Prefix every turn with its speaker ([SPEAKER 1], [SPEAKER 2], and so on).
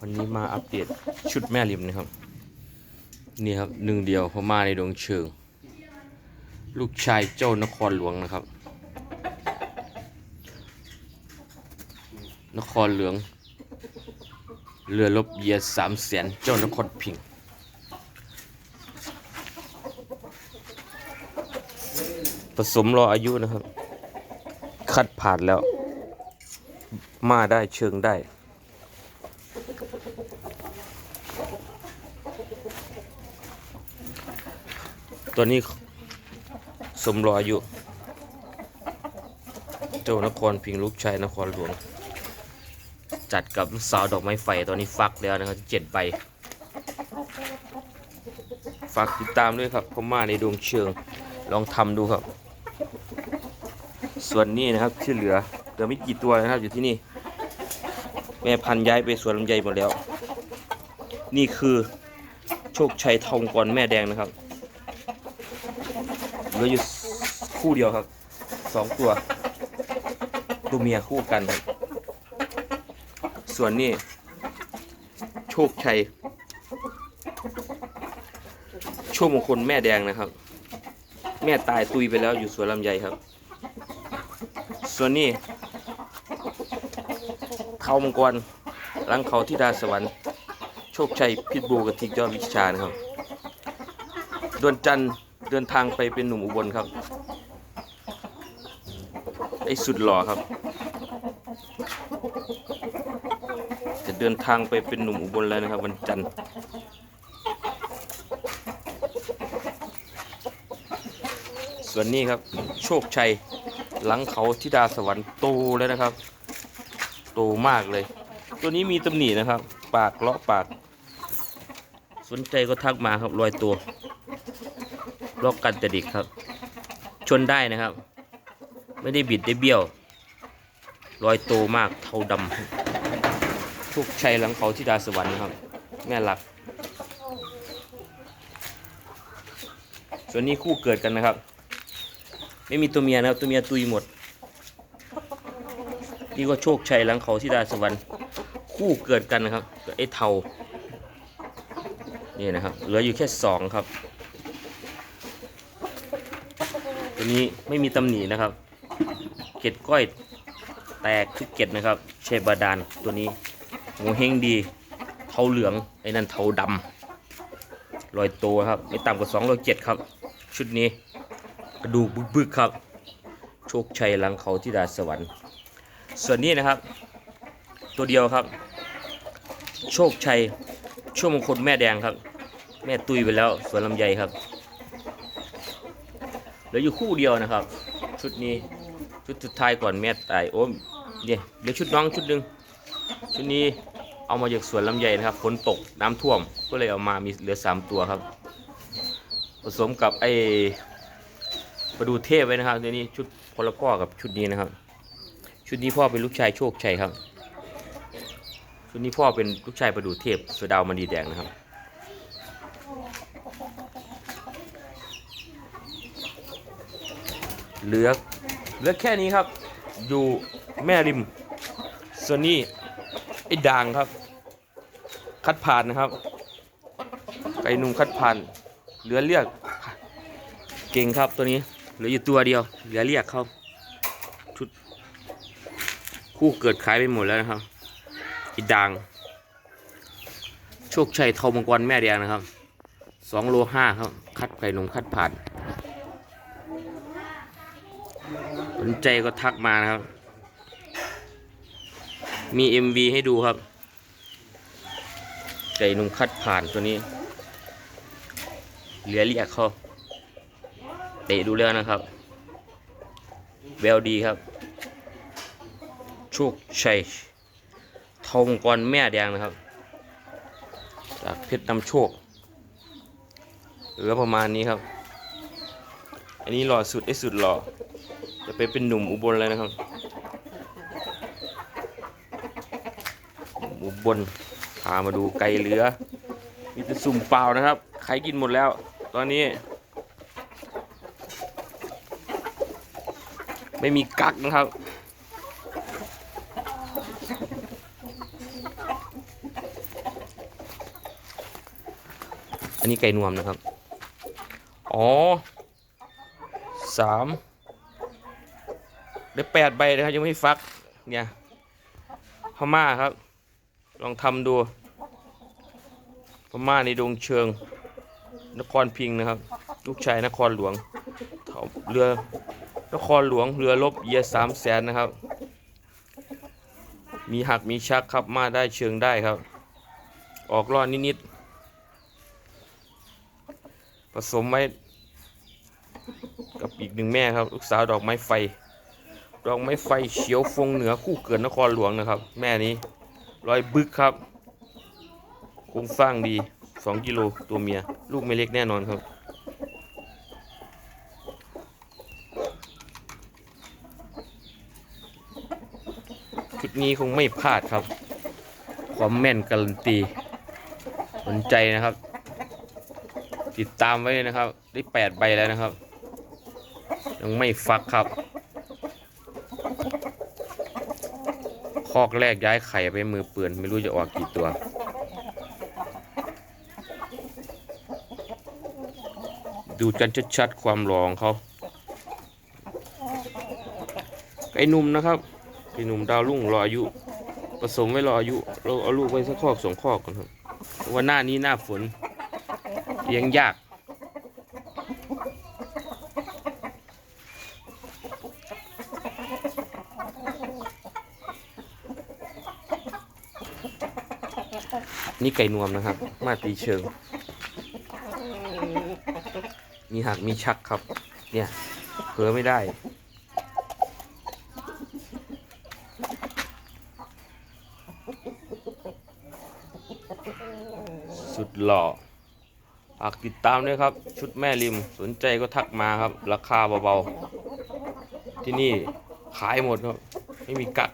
[SPEAKER 1] วันนี้มาอัปเดตชุดแม่ริมนะครับ นี่ครับหนึ่งเดียวพม่าในดวงเชิง ลูกชายเจ้านครหลวงนะครับ นครหลวง เรือลบเยียสามแสนเจ้านครพิงผสมรออายุนะครับ คัดผ่านแล้ว มาได้เชิงได้ ตัวนี้สมรออายุเจ้านครพิงลูกชายนครหลวง จัดกับลูกสาวดอกไม้ไฟตอนนี้ฟักแล้วนะครับเจ็ดใบฝากติดตามด้วยครับพม่าในดวงเชิงลองทำดูครับ ส่วนนี้นะครับที่เหลือเหลือไม่กี่ตัวนะครับอยู่ที่นี่ แม่พันย้ายไปสวนลำไยหมดแล้ว นี่คือโชคชัยทองกรแม่แดงนะครับเหลืออยู่คู่เดียวครับสองตัวตัวเมียคู่กันครับส่วนนี้โชคชัยโชคมงคลแม่แดงนะครับ แม่ตายตุยไปแล้วอยู่สวนลำไยครับ ส่วนนี้ เขามังกรหลังเขาที่ดาสวรรค์ โชคชัยพิษบูกับทิกยอดวิชานะครับดวนจันทร์เดินทางไปเป็นหนุ่มอุบลครับ ไอ้สุดหล่อครับ จะเดินทางไปเป็นหนุ่มอุบลแล้วนะครับ วันจันทร์ส่วนนี้ครับ โชคชัยหลังเขาทิดาสวรรค์โตแล้วนะครับ ตมากเลย ตัวนี้มีตำหนินะครับ ปากเลาะปาก สนใจก็ทักมาครับรอยตัวลอกกันแต่เด็กครับ ชนได้นะครับ ไม่ได้บิดได้เบี้ยว รอยโตมากเทาดำโชคชัยหลังเขาทิดาสวรรค์ครับ แม่หลัก ส่วนนี้คู่เกิดกันนะครับ ไม่มีตัวเมียนะครับ ตัวเมียตุยหมด นี่ก็โชคชัยหลังเขาที่ดาสวรรค์คู่เกิดกันนะครับไอ้เทานี่นะครับเหลืออยู่แค่สองครับตัวนี้ไม่มีตำหนินะครับ เกล็ดก้อยแตกทุกเกล็ดนะครับเชบาดานตัวนี้โงเฮงดี เทาเหลืองไอ้นั่นเทาดำรอยโตครับไม่ต่ำกว่าสองรอยเจ็ดครับ ชุดนี้กระดูกบึกๆครับ โชคชัยหลังเขาที่ดาสวรรค์ ส่วนนี้นะครับ ตัวเดียวครับ โชคชัยช่วงมงคลแม่แดงครับ แม่ตุยไปแล้วสวนลำไยครับเหลืออยู่คู่เดียวนะครับ ชุดนี้ชุดสุดท้ายก่อนแม่ตายโอ้เนี่ยเหลือชุดน้องชุดหนึ่งชุดนี้เอามาจากสวนลำไยนะครับฝนตกน้ำท่วมก็เลยเอามามีเหลือสามตัวครับ ผสมกับไอ้ประดูเทพไว้นะครับตัวนี้ชุดพลพ่อกับชุดนี้นะครับ ชุดนี้พ่อเป็นลูกชายโชคชัยครับ ชุดนี้พ่อเป็นลูกชายประดูเทพสดาวมณีแดงนะครับ เหลือเหลือแค่นี้ครับ อยู่แม่ริมส่วนนี้ไอ้ด่างครับ คัดผ่านนะครับ ไก่นุ่มคัดผ่าน เหลือเรียกเก่งครับตัวนี้ เหลืออยู่ตัวเดียว เหลือเรียกเขาชุด คู่เกิดขายไปหมดแล้วนะครับอีด่างโชคชัยเทามังกรแม่แดงนะครับสองโลห้าครับ คัดไก่หนุ่มคัดผ่านสนใจก็ทักมานะครับ มี MV ให้ดูครับ ไก่นุ่มคัดผ่านตัวนี้ เหลือเรียกเขาเตะดูแล้วนะครับ แววดีครับ ชคชัยทองกรแม่แดงนะครับ จากเพชรนำโชคเหลือประมาณนี้ครับ อันนี้หล่อสุดไอ้สุดหล่อ จะไปเป็นหนุ่มอุบลแล้วนะครับ อุบลพามาดูไก่เหลือ มีแต่สุ่มเปล่านะครับ ใครกินหมดแล้ว ตอนนี้ ไม่มีกักนะครับ อันนี้ไก่นวมนะครับ อ๋อสามได้แปดใบนะครับยังไม่ฟัก เนี่ยพม่าครับ ลองทำดูพม่าในดงเชิง นครพิงค์นะครับ ลูกชายนครหลวงเรือนครหลวงเรือรบเยียสามแสนนะครับ มีหักมีชักครับมาได้เชิงได้ครับ ออกรอดนิดๆ ผสมไว้กับอีกหนึ่งแม่ครับ ลูกสาวดอกไม้ไฟ ดอกไม้ไฟเขียวฟงเหนือคู่เกิดนครหลวงนะครับ แม่นี้รอยบึกครับโครงสร้างดี 2 กิโลตัวเมีย ลูกไม่เล็กแน่นอนครับ ชุดนี้คงไม่พลาดครับ ความแม่นการันตี สนใจนะครับ ติดตามไว้เลยนะครับ ได้แปดใบแล้วนะครับ ยังไม่ฟักครับ คอกแรกย้ายไข่ไปมือเปือนไม่รู้จะออกกี่ตัวดูกันชัดๆความหลองเขาไก่หนุ่มนะครับไก่หนุ่มดาวรุ่งรออายุผสมไว้รออายุเราเอาลูกไว้สักคอกสองคอกก่อนครับว่าหน้านี้หน้าฝน เลี้ยงยาก นี่ไก่นวมนะครับ มาตีเชิง มีหักมีชักครับ เนี่ยเผลอไม่ได้สุดหล่อ ฝากติดตามด้วยครับ ชุดแม่ริมสนใจก็ทักมาครับ ราคาเบาๆ ที่นี่ขายหมดครับ ไม่มีกัก